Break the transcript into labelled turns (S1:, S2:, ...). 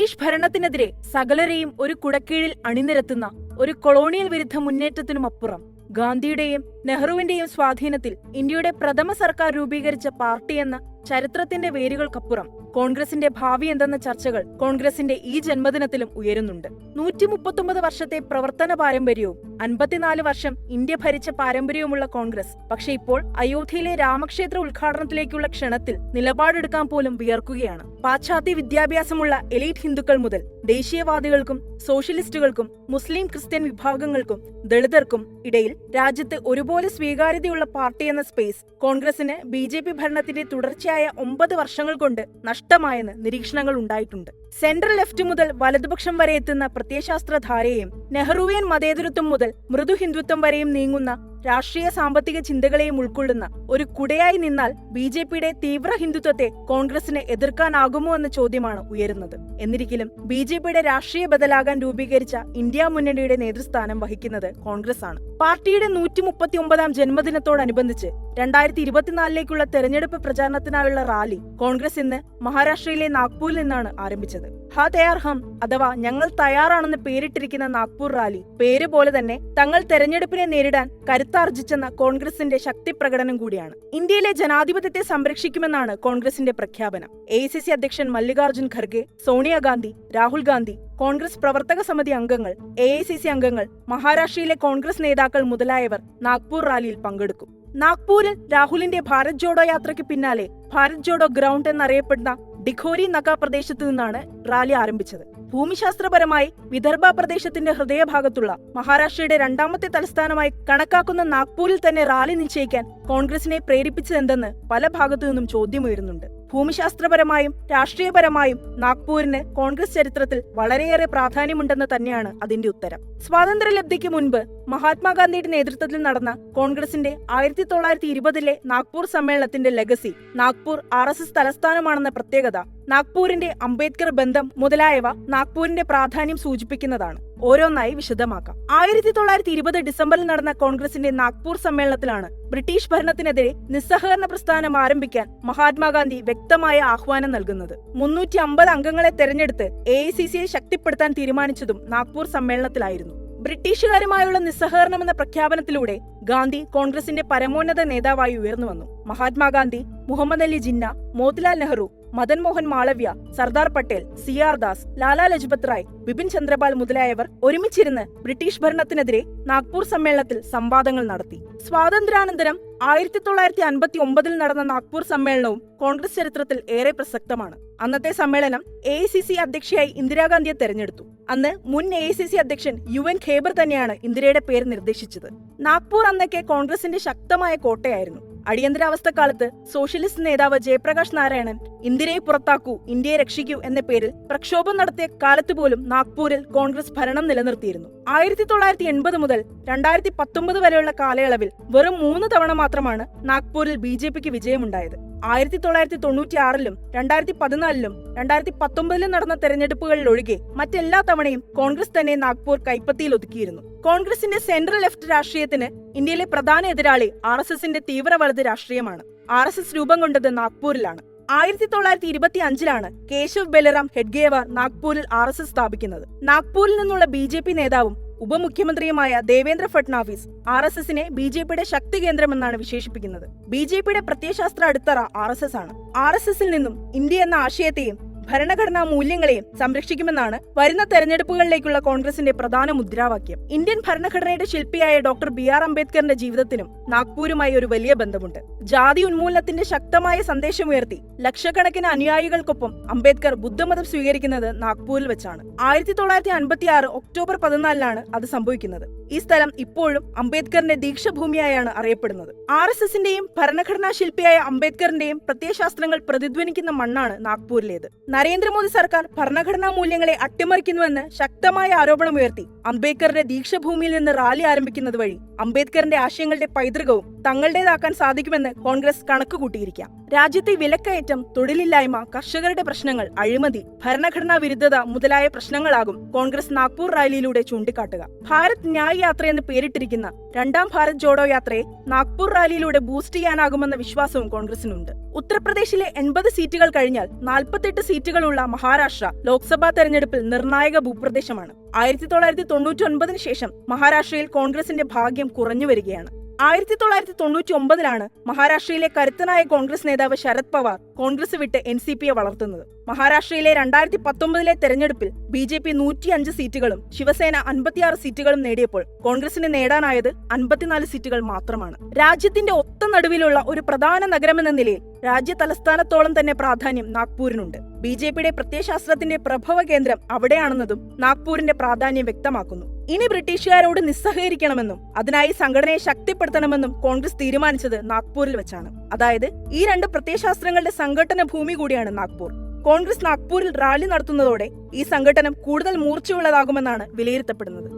S1: British ഭരണത്തിനെതിരെ സകലരെയും ഒരു കുടക്കീഴിൽ അണിനിരത്തുന്ന ഒരു കൊളോണിയൽ വിരുദ്ധ മുന്നേറ്റത്തിനുമപ്പുറം ഗാന്ധിയുടെയും നെഹ്റുവിന്റെയും സ്വാധീനത്തിൽ ഇന്ത്യയുടെ പ്രഥമ സർക്കാർ രൂപീകരിച്ച പാർട്ടിയെന്ന ചരിത്രത്തിന്റെ വേരുകൾക്കപ്പുറം കോൺഗ്രസിന്റെ ഭാവി എന്തെന്ന ചർച്ചകൾ കോൺഗ്രസിന്റെ ഈ ജന്മദിനത്തിലും ഉയരുന്നുണ്ട്. നൂറ്റി മുപ്പത്തൊമ്പത് വർഷത്തെ പ്രവർത്തന പാരമ്പര്യവും അൻപത്തിനാല് വർഷം ഇന്ത്യ ഭരിച്ച പാരമ്പര്യവുമുള്ള കോൺഗ്രസ് പക്ഷേ ഇപ്പോൾ അയോധ്യയിലെ രാമക്ഷേത്ര ഉദ്ഘാടനത്തിലേക്കുള്ള ക്ഷണത്തിൽ നിലപാടെടുക്കാൻ പോലും വിയർക്കുകയാണ്. പാശ്ചാത്യ വിദ്യാഭ്യാസമുള്ള എലീറ്റ് ഹിന്ദുക്കൾ മുതൽ ദേശീയവാദികൾക്കും സോഷ്യലിസ്റ്റുകൾക്കും മുസ്ലിം ക്രിസ്ത്യൻ വിഭാഗങ്ങൾക്കും ദളിതർക്കും ഇടയിൽ രാജ്യത്ത് ഒരുപോലെ സ്വീകാര്യതയുള്ള പാർട്ടി എന്ന സ്പേസ് കോൺഗ്രസിന് ബി ജെ പി ഭരണത്തിന്റെ തുടർച്ചയായ ഒമ്പത് വർഷങ്ങൾ കൊണ്ട് നഷ്ടമായെന്ന് നിരീക്ഷണങ്ങൾ ഉണ്ടായിട്ടുണ്ട്. സെൻട്രൽ ലെഫ്റ്റ് മുതൽ വലതുപക്ഷം വരെ എത്തുന്ന പ്രത്യയശാസ്ത്രധാരയെയും നെഹ്റുവിയൻ മതേതരത്വം മുതൽ മൃദു ഹിന്ദുത്വം വരെയും നീങ്ങുന്ന രാഷ്ട്രീയ സാമ്പത്തിക ചിന്തകളെയും ഉൾക്കൊള്ളുന്ന ഒരു കുടയായി നിന്നാൽ ബി ജെ പിയുടെ തീവ്ര ഹിന്ദുത്വത്തെ കോൺഗ്രസിന് എതിർക്കാനാകുമോ എന്ന ചോദ്യമാണ് ഉയരുന്നത്. എന്നിരിക്കലും ബി ജെ പിയുടെ രാഷ്ട്രീയ ബദലാകാൻ രൂപീകരിച്ച ഇന്ത്യ മുന്നണിയുടെ നേതൃസ്ഥാനം വഹിക്കുന്നത് കോൺഗ്രസ് ആണ് പാർട്ടിയുടെ നൂറ്റി മുപ്പത്തി ഒമ്പതാം ജന്മദിനത്തോടനുബന്ധിച്ച് രണ്ടായിരത്തി ഇരുപത്തിനാലിലേക്കുള്ള തെരഞ്ഞെടുപ്പ് പ്രചാരണത്തിനായുള്ള റാലി കോൺഗ്രസ് ഇന്ന് മഹാരാഷ്ട്രയിലെ നാഗ്പൂരിൽ നിന്നാണ് ആരംഭിച്ചത്. ഹ ഹം അഥവാ ഞങ്ങൾ തയ്യാറാണെന്ന് പേരിട്ടിരിക്കുന്ന നാഗ്പൂർ റാലി പേര് പോലെ തന്നെ തങ്ങൾ തെരഞ്ഞെടുപ്പിനെ നേരിടാൻ കരുത്താർജിച്ചെന്ന കോൺഗ്രസിന്റെ ശക്തി പ്രകടനം കൂടിയാണ്. ഇന്ത്യയിലെ ജനാധിപത്യത്തെ സംരക്ഷിക്കുമെന്നാണ് കോൺഗ്രസിന്റെ പ്രഖ്യാപനം. എ അധ്യക്ഷൻ മല്ലികാർജുൻ ഖർഗെ സോണിയാഗാന്ധി രാഹുൽ ഗാന്ധി കോൺഗ്രസ് പ്രവർത്തക സമിതി അംഗങ്ങൾ എ അംഗങ്ങൾ മഹാരാഷ്ട്രയിലെ കോൺഗ്രസ് നേതാക്കൾ മുതലായവർ നാഗ്പൂർ റാലിയിൽ പങ്കെടുക്കും. നാഗ്പൂരിൽ രാഹുലിന്റെ ഭാരത് ജോഡോ യാത്രയ്ക്ക് പിന്നാലെ ഭാരത് ജോഡോ ഗ്രൗണ്ട് എന്നറിയപ്പെടുന്ന ഡിഖോരി നഗ പ്രദേശത്തു നിന്നാണ് റാലി ആരംഭിച്ചത്. ഭൂമിശാസ്ത്രപരമായി വിദർഭ പ്രദേശത്തിന്റെ ഹൃദയഭാഗത്തുള്ള മഹാരാഷ്ട്രയുടെ രണ്ടാമത്തെ തലസ്ഥാനമായി കണക്കാക്കുന്ന നാഗ്പൂരിൽ തന്നെ റാലി നിശ്ചയിക്കാൻ കോൺഗ്രസിനെ പ്രേരിപ്പിച്ചതെന്തെന്ന് പല ഭാഗത്തു നിന്നും ചോദ്യമുയരുന്നുണ്ട്. ഭൂമിശാസ്ത്രപരമായും രാഷ്ട്രീയപരമായും നാഗ്പൂരിന് കോൺഗ്രസ് ചരിത്രത്തിൽ വളരെയേറെ പ്രാധാന്യമുണ്ടെന്ന് തന്നെയാണ് അതിന്റെ ഉത്തരം. സ്വാതന്ത്ര്യലബ്ധിക്ക് മുൻപ് മഹാത്മാഗാന്ധിയുടെ നേതൃത്വത്തിൽ നടന്ന കോൺഗ്രസിന്റെ ആയിരത്തി തൊള്ളായിരത്തി ഇരുപതിലെ നാഗ്പൂർ സമ്മേളനത്തിന്റെ legacy Nagpur R S S തലസ്ഥാനമാണെന്ന പ്രത്യേകത നാഗ്പൂരിന്റെ അംബേദ്കർ ബന്ധം മുതലായവ നാഗ്പൂരിന്റെ പ്രാധാന്യം സൂചിപ്പിക്കുന്നതാണ്. ഓരോന്നായി വിശദമാക്കാം. ആയിരത്തി തൊള്ളായിരത്തി ഇരുപത് ഡിസംബറിൽ നടന്ന കോൺഗ്രസിന്റെ നാഗ്പൂർ സമ്മേളനത്തിലാണ് ബ്രിട്ടീഷ് ഭരണത്തിനെതിരെ നിസ്സഹകരണ പ്രസ്ഥാനം ആരംഭിക്കാൻ മഹാത്മാഗാന്ധി വ്യക്തമായ ആഹ്വാനം നൽകുന്നത്. മുന്നൂറ്റി അമ്പത് അംഗങ്ങളെ തെരഞ്ഞെടുത്ത് എ ഐ സി സിയെ ശക്തിപ്പെടുത്താൻ തീരുമാനിച്ചതും നാഗ്പൂർ സമ്മേളനത്തിലായിരുന്നു. ബ്രിട്ടീഷുകാരുമായുള്ള നിസ്സഹകരണമെന്ന പ്രഖ്യാപനത്തിലൂടെ ഗാന്ധി കോൺഗ്രസിന്റെ പരമോന്നത നേതാവായി ഉയർന്നു വന്നു മഹാത്മാഗാന്ധി മുഹമ്മദ് അലി ജിന്ന മോത്തിലാൽ നെഹ്റു മദൻ മോഹൻ മാളവ്യ സർദാർ പട്ടേൽ സി ആർ ദാസ് ലാലാ ലജ്പത് റായ് ബിപിൻ ചന്ദ്രപാൽ മുതലായവർ ഒരുമിച്ചിരുന്ന് ബ്രിട്ടീഷ് ഭരണത്തിനെതിരെ നാഗ്പൂർ സമ്മേളനത്തിൽ സംവാദങ്ങൾ നടത്തി. സ്വാതന്ത്ര്യാനന്തരം ആയിരത്തി തൊള്ളായിരത്തി അൻപത്തി ഒമ്പതിൽ നടന്ന നാഗ്പൂർ സമ്മേളനവും കോൺഗ്രസ് ചരിത്രത്തിൽ ഏറെ പ്രസക്തമാണ്. അന്നത്തെ സമ്മേളനം എ സി സി അധ്യക്ഷയായി ഇന്ദിരാഗാന്ധിയെ തെരഞ്ഞെടുത്തു. അന്ന് മുൻ എ സി സി അധ്യക്ഷൻ യു എൻ ഖേബർ തന്നെയാണ് ഇന്ദിരയുടെ പേര് നിർദ്ദേശിച്ചത്. നാഗ്പൂർ അന്നൊക്കെ കോൺഗ്രസിന്റെ ശക്തമായ കോട്ടയായിരുന്നു. അടിയന്തരാവസ്ഥക്കാലത്ത് സോഷ്യലിസ്റ്റ് നേതാവ് ജയപ്രകാശ് നാരായണൻ ഇന്ദിരയെ പുറത്താക്കൂ ഇന്ത്യയെ രക്ഷിക്കൂ എന്ന പേരിൽ പ്രക്ഷോഭം നടത്തിയ കാലത്ത് പോലും നാഗ്പൂരിൽ കോൺഗ്രസ് ഭരണം നിലനിർത്തിയിരുന്നു. ആയിരത്തി തൊള്ളായിരത്തി എൺപത് മുതൽ രണ്ടായിരത്തി പത്തൊമ്പത് വരെയുള്ള കാലയളവിൽ വെറും മൂന്ന് തവണ മാത്രമാണ് നാഗ്പൂരിൽ ബി ജെ പിക്ക് വിജയമുണ്ടായത്. ആയിരത്തി തൊള്ളായിരത്തി തൊണ്ണൂറ്റി ആറിലും രണ്ടായിരത്തി പതിനാലിലും രണ്ടായിരത്തി പത്തൊമ്പതിലും നടന്ന തെരഞ്ഞെടുപ്പുകളിൽ ഒഴികെ മറ്റെല്ലാ തവണയും കോൺഗ്രസ് തന്നെ നാഗ്പൂർ കൈപ്പത്തിയിൽ ഒതുക്കിയിരുന്നു. കോൺഗ്രസിന്റെ സെൻട്രൽ ലെഫ്റ്റ് രാഷ്ട്രീയത്തിന് ഇന്ത്യയിലെ പ്രധാന എതിരാളി ആർ എസ് എസിന്റെ തീവ്രവലത് രാഷ്ട്രീയമാണ്. ആർ എസ് എസ് രൂപം കൊണ്ടത് നാഗ്പൂരിലാണ്. ആയിരത്തി തൊള്ളായിരത്തി ഇരുപത്തി അഞ്ചിലാണ് കേശവ് ബെലറാം ഹെഡ്ഗേവാർ നാഗ്പൂരിൽ ആർ എസ് എസ് സ്ഥാപിക്കുന്നത്. നാഗ്പൂരിൽ നിന്നുള്ള ബി ജെ പി നേതാവും ഉപമുഖ്യമന്ത്രിയുമായ ദേവേന്ദ്ര ഫട്നാവിസ് ആർ എസ് എസിനെ ബി ജെ പിയുടെ ശക്തി കേന്ദ്രമെന്നാണ് വിശേഷിപ്പിക്കുന്നത്. ബി ജെ പിയുടെ പ്രത്യയശാസ്ത്ര അടിത്തറ ആർ എസ് എസ് ആണ്. ആർ എസ് എസിൽ നിന്നും ഇന്ത്യ എന്ന ആശയത്തെയും ഭരണഘടനാ മൂല്യങ്ങളെയും സംരക്ഷിക്കുമെന്നാണ് വരുന്ന തെരഞ്ഞെടുപ്പുകളിലേക്കുള്ള കോൺഗ്രസിന്റെ പ്രധാന മുദ്രാവാക്യം. ഇന്ത്യൻ ഭരണഘടനയുടെ ശില്പിയായ ഡോക്ടർ ബി ആർ അംബേദ്കറിന്റെ ജീവിതത്തിനും നാഗ്പൂരുമായി ഒരു വലിയ ബന്ധമുണ്ട്. ജാതി ഉന്മൂലനത്തിന്റെ ശക്തമായ സന്ദേശമുയർത്തി ലക്ഷക്കണക്കിന് അനുയായികൾക്കൊപ്പം അംബേദ്കർ ബുദ്ധമതം സ്വീകരിക്കുന്നത് നാഗ്പൂരിൽ വെച്ചാണ്. ആയിരത്തി തൊള്ളായിരത്തി അൻപത്തി ആറ് ഒക്ടോബർ പതിനാലിനാണ് അത് സംഭവിക്കുന്നത്. ഈ സ്ഥലം ഇപ്പോഴും അംബേദ്കറിന്റെ ദീക്ഷഭൂമിയായാണ് അറിയപ്പെടുന്നത്. ആർ എസ് എസിന്റെയും ഭരണഘടനാ ശില്പിയായ അംബേദ്കറിന്റെയും പ്രത്യയശാസ്ത്രങ്ങൾ പ്രതിധ്വനിക്കുന്ന മണ്ണാണ് നാഗ്പൂരിലേത്. നരേന്ദ്രമോദി സർക്കാർ ഭരണഘടനാ മൂല്യങ്ങളെ അട്ടിമറിക്കുന്നുവെന്ന് ശക്തമായ ആരോപണമുയർത്തി അംബേദ്കറുടെ ദീക്ഷഭൂമിയിൽ നിന്ന് റാലി ആരംഭിക്കുന്നത് വഴി അംബേദ്കറിന്റെ ആശയങ്ങളുടെ പൈതൃകവും തങ്ങളുടേതാക്കാൻ സാധിക്കുമെന്ന് കോൺഗ്രസ് കണക്കുകൂട്ടിയിരിക്കാം. രാജ്യത്തെ വിലക്കയറ്റം തൊഴിലില്ലായ്മ കർഷകരുടെ പ്രശ്നങ്ങൾ അഴിമതി ഭരണഘടനാ വിരുദ്ധത മുതലായ പ്രശ്നങ്ങളാകും കോൺഗ്രസ് നാഗ്പൂർ റാലിയിലൂടെ ചൂണ്ടിക്കാട്ടുക. ഭാരത് ന്യായ് യാത്ര എന്ന് പേരിട്ടിരിക്കുന്ന രണ്ടാം ഭാരത് ജോഡോ യാത്രയെ നാഗ്പൂർ റാലിയിലൂടെ ബൂസ്റ്റ് ചെയ്യാനാകുമെന്ന വിശ്വാസവും കോൺഗ്രസിനുണ്ട്. ഉത്തർപ്രദേശിലെ എൺപത് സീറ്റുകൾ കഴിഞ്ഞാൽ നാൽപ്പത്തെട്ട് സീറ്റുകളുള്ള മഹാരാഷ്ട്ര ലോക്സഭാ തെരഞ്ഞെടുപ്പിൽ നിർണായക ഭൂപ്രദേശമാണ്. ആയിരത്തി തൊള്ളായിരത്തി തൊണ്ണൂറ്റി ഒൻപതിന് ശേഷം മഹാരാഷ്ട്രയിൽ കോൺഗ്രസിന്റെ ഭാഗ്യം കുറഞ്ഞു വരികയാണ്. ആയിരത്തി തൊള്ളായിരത്തി തൊണ്ണൂറ്റി ഒമ്പതിലാണ് മഹാരാഷ്ട്രയിലെ കരുത്തനായ കോൺഗ്രസ് നേതാവ് ശരത് പവാർ കോൺഗ്രസ് വിട്ട് എൻ സി പിയെ വളർത്തുന്നത്. മഹാരാഷ്ട്രയിലെ രണ്ടായിരത്തി പത്തൊമ്പതിലെ തെരഞ്ഞെടുപ്പിൽ ബി ജെ പി നൂറ്റിയഞ്ച് സീറ്റുകളും ശിവസേന അൻപത്തിയാറ് സീറ്റുകളും നേടിയപ്പോൾ കോൺഗ്രസിന് നേടാനായത് അൻപത്തിനാല് സീറ്റുകൾ മാത്രമാണ്. രാജ്യത്തിന്റെ ഒത്ത നടുവിലുള്ള ഒരു പ്രധാന നഗരമെന്ന നിലയിൽ രാജ്യ തലസ്ഥാനത്തോളം തന്നെ പ്രാധാന്യം നാഗ്പൂരിനുണ്ട്. ബി ജെ പിയുടെ പ്രത്യയശാസ്ത്രത്തിന്റെ പ്രഭവ കേന്ദ്രം അവിടെയാണെന്നതും നാഗ്പൂരിന്റെ പ്രാധാന്യം വ്യക്തമാക്കുന്നു. ഇനി ബ്രിട്ടീഷുകാരോട് നിസ്സഹകരിക്കണമെന്നും അതിനായി സംഘടനയെ ശക്തിപ്പെടുത്തണമെന്നും കോൺഗ്രസ് തീരുമാനിച്ചത് നാഗ്പൂരിൽ വെച്ചാണ്. അതായത് ഈ രണ്ട് പ്രത്യയശാസ്ത്രങ്ങളുടെ സംഘടന ഭൂമി കൂടിയാണ് നാഗ്പൂർ. കോൺഗ്രസ് നാഗ്പൂരിൽ റാലി നടത്തുന്നതോടെ ഈ സംഘടനം കൂടുതൽ മൂർച്ചയുള്ളതാകുമെന്നാണ് വിലയിരുത്തപ്പെടുന്നത്.